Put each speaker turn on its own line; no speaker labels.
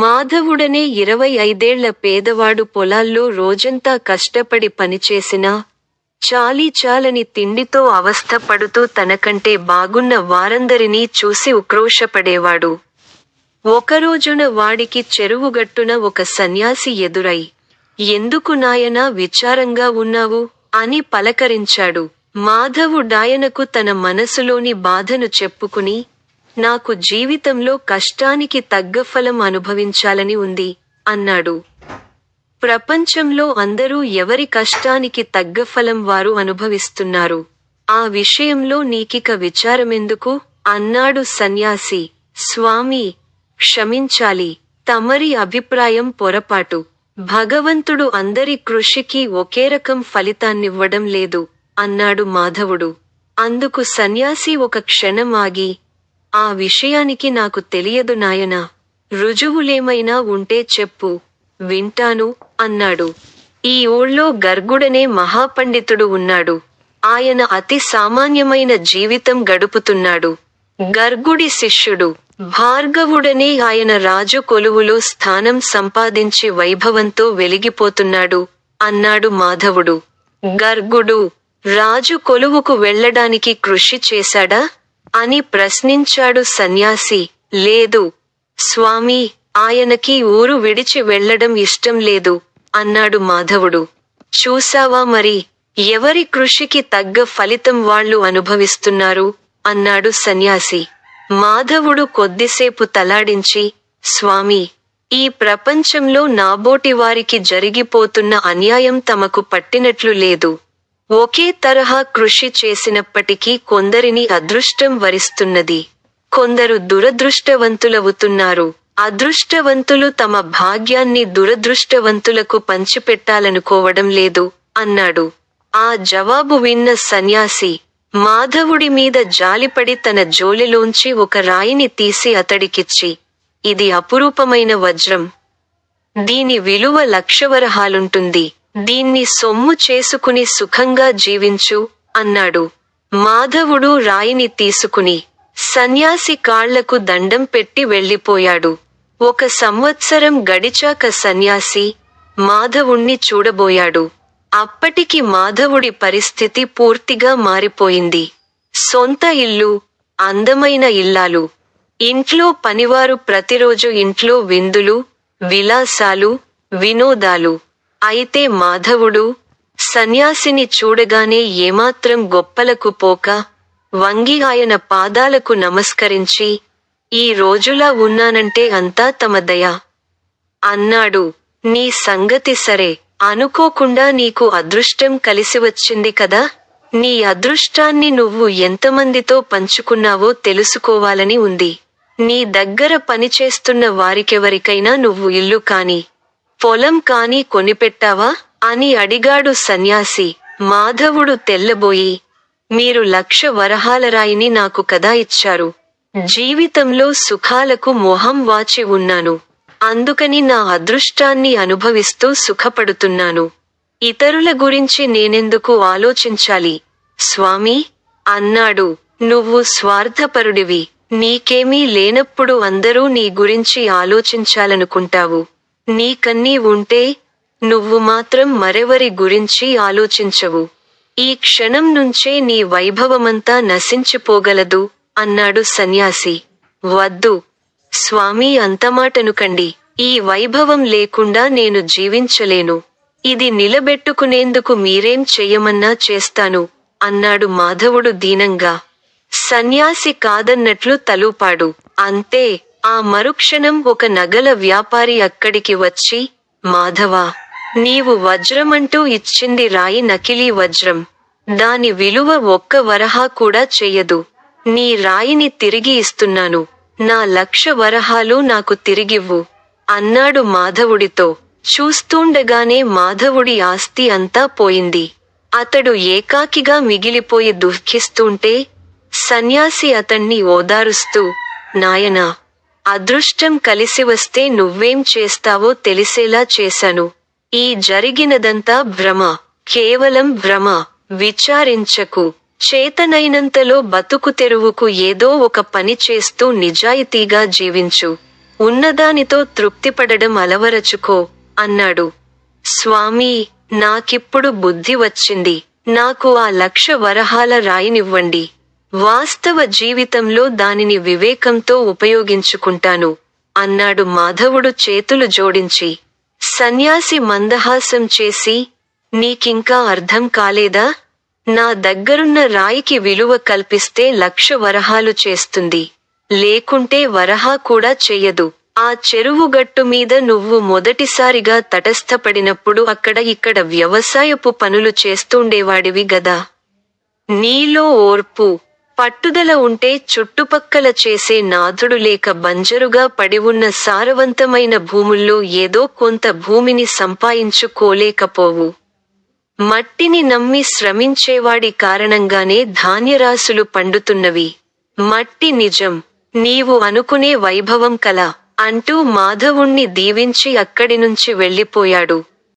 మాధవుడనే ఇరవై ఐదేళ్ళ పేదవాడు పొలాల్లో రోజంతా కష్టపడి పనిచేసినా చాలీ చాలని తిండితో అవస్థపడుతూ తనకంటే బాగున్న వారందరినీ చూసి ఉక్రోషపడేవాడు. ఒకరోజున వాడికి చెరువుగట్టున ఒక సన్యాసి ఎదురై ఎందుకు నాయనా విచారంగా ఉన్నావు? అని పలకరించాడు. మాధవుడాయనకు తన మనసులోని బాధను చెప్పుకుని నాకు జీవితంలో కష్టానికి తగ్గ ఫలం అనుభవించాలని ఉంది అన్నాడు. ప్రపంచంలో అందరూ ఎవరి కష్టానికి తగ్గ ఫలం వారు అనుభవిస్తున్నారు. ఆ విషయంలో నీకిక విచారమెందుకు? అన్నాడు సన్యాసి. స్వామి క్షమించాలి. తమరి అభిప్రాయం పొరపాటు. భగవంతుడు అందరి కృషికి ఒకే రకం ఫలితాన్నివ్వడం లేదు అన్నాడు మాధవుడు. అందుకు సన్యాసి ఒక క్షణం ఆగి ఆ విషయానికి నాకు తెలియదు నాయనా. రుజువులేమైనా ఉంటే చెప్పు. వింటాను అన్నాడు. ఈ ఊళ్ళో గర్గుడనే మహాపండితుడు ఉన్నాడు. ఆయన అతి సామాన్యమైన జీవితం గడుపుతున్నాడు. గర్గుడి శిష్యుడు భార్గవుడనే ఆయన రాజు కొలువులో స్థానం సంపాదించి వైభవంతో వెలిగిపోతున్నాడు అన్నాడు మాధవుడు. గర్గుడు రాజు కొలువుకు వెళ్ళడానికి కృషి చేశాడా? అని ప్రశ్నించాడు సన్యాసి. లేదు స్వామి ఆయనకి ఊరు విడిచి వెళ్ళడం ఇష్టం లేదు అన్నాడు మాధవుడు. చూశావా మరి ఎవరి కృషికి తగ్గ ఫలితం వాళ్ళు అనుభవిస్తున్నారు అన్నాడు సన్యాసి. మాధవుడు కొద్దిసేపు తలాడించి స్వామి ఈ ప్రపంచంలో నాబోటి వారికి జరిగిపోతున్న అన్యాయం తమకు పట్టినట్లు లేదు. ఒకే తరహా కృషి చేసినప్పటికీ కొందరిని అదృష్టం వరిస్తున్నది. కొందరు దురదృష్టవంతులవుతున్నారు. అదృష్టవంతులు తమ భాగ్యాన్ని దురదృష్టవంతులకు పంచిపెట్టాలనుకోవడం లేదు అన్నాడు. ఆ జవాబు విన్న సన్యాసి మాధవుడి మీద జాలిపడి తన జోలిలోంచి ఒక రాయిని తీసి అతడికిచ్చి ఇది అపురూపమైన వజ్రం. దీని విలువ లక్షవరహాలుంటుంది. దీన్ని సొమ్ము చేసుకుని సుఖంగా జీవించు అన్నాడు. మాధవుడు రాయిని తీసుకుని సన్యాసి కాళ్ళకు దండం పెట్టి వెళ్ళిపోయాడు. ఒక సంవత్సరం గడిచాక సన్యాసి మాధవుణ్ణి చూడబోయాడు. అప్పటికి మాధవుడి పరిస్థితి పూర్తిగా మారిపోయింది. సొంత ఇల్లు అందమైన ఇల్లాలు ఇంట్లో పనివారు ప్రతిరోజు ఇంట్లో విందులు విలాసాలు వినోదాలు అయితే మాధవుడు సన్యాసిని చూడగానే ఏమాత్రం గొప్పలకు పోక వంగి ఆయన పాదాలకు నమస్కరించి ఈ రోజులా ఉన్నానంటే అంతా తమ దయ. అన్నాడు నీ సంగతి సరే అనుకోకుండా నీకు అదృష్టం కలిసి వచ్చింది కదా? నీ అదృష్టాన్ని నువ్వు ఎంతమందితో పంచుకున్నావో తెలుసుకోవాలని ఉంది. నీ దగ్గర పనిచేస్తున్న వారికెవరికైనా నువ్వు ఇల్లు కాని పొలం కాని కొనిపెట్టావా? అని అడిగాడు సన్యాసి. మాధవుడు తెల్లబోయి మీరు లక్ష వరహాల రాయిని నాకు కదా ఇచ్చారు. జీవితంలో సుఖాలకు మొహం వాచి ఉన్నాను. అందుకని నా అదృష్టాన్ని అనుభవిస్తూ సుఖపడుతున్నాను. ఇతరుల గురించి నేనెందుకు ఆలోచించాలి? స్వామి అన్నాడు. నువ్వు స్వార్థపరుడివి. నీకేమీ లేనప్పుడు అందరూ నీ గురించి ఆలోచించాలనుకుంటావు. నీకన్నీ ఉంటే నువ్వు మాత్రం మరెవరి గురించి ఆలోచించవు. ఈ క్షణం నుంచే నీ వైభవమంతా నశించిపోగలదు అన్నాడు సన్యాసి. వద్దు. స్వామి అంతమాటనుకండి ఈ వైభవం లేకుండా నేను జీవించలేను. ఇది నిలబెట్టుకునేందుకు మీరేం చెయ్యమన్నా చేస్తాను అన్నాడు మాధవుడు దీనంగా. సన్యాసి కాదన్నట్లు తలూపాడు. అంతే. ఆ మరుక్షణం ఒక నగల వ్యాపారి అక్కడికి వచ్చి మాధవా నీవు వజ్రమంటూ ఇచ్చింది రాయి నకిలీ వజ్రం. దాని విలువ ఒక్క వరహా కూడా చెయ్యదు నీ రాయిని తిరిగి ఇస్తున్నాను. నా లక్ష వరహాలు నాకు తిరిగివ్వు అన్నాడు మాధవుడితో. చూస్తూండగానే మాధవుడి ఆస్తి అంతా పోయింది. అతడు ఏకాకిగా మిగిలిపోయి దుఃఖిస్తుంటే సన్యాసి అతణ్ణి ఓదారుస్తూ నాయనా అదృష్టం కలిసి వస్తే నువ్వేం చేస్తావో తెలిసేలా చేశాను. ఈ జరిగినదంతా భ్రమ కేవలం భ్రమ. విచారించకు. చేతనైనంతలో బతుకు తెరువుకు ఏదో ఒక పని చేస్తూ నిజాయితీగా జీవించు. ఉన్నదానితో తృప్తిపడడం అలవరచుకో అన్నాడు. స్వామీ నాకిప్పుడు బుద్ధి వచ్చింది. నాకు ఆ లక్ష వరహాల రాయినివ్వండి. వాస్తవ జీవితంలో దానిని వివేకంతో ఉపయోగించుకుంటాను. అన్నాడు మాధవుడు చేతులు జోడించి. సన్యాసి మందహాసం చేసి నీకింకా అర్థం కాలేదా? నా దగ్గరున్న రాయికి విలువ కల్పిస్తే లక్ష వరహాలు చేస్తుంది. లేకుంటే వరహా కూడా చెయ్యదు ఆ చెరువు గట్టు మీద నువ్వు మొదటిసారిగా తటస్థపడినప్పుడు అక్కడ ఇక్కడ వ్యవసాయపు పనులు చేస్తుండేవాడివి గదా. నీలో ఓర్పు పట్టుదల ఉంటే చుట్టుపక్కల చేసే నాథుడు లేక బంజరుగా పడి ఉన్న సారవంతమైన భూముల్లో ఏదో కొంత భూమిని సంపాదించుకోలేకపోవు మట్టిని నమ్మి శ్రమించేవాడి కారణంగానే ధాన్యరాశులు పండుతున్నవి. మట్టి నిజం నీవు అనుకునే వైభవం కల అంటూ మాధవుణ్ణి దీవించి అక్కడి నుంచి వెళ్ళిపోయాడు.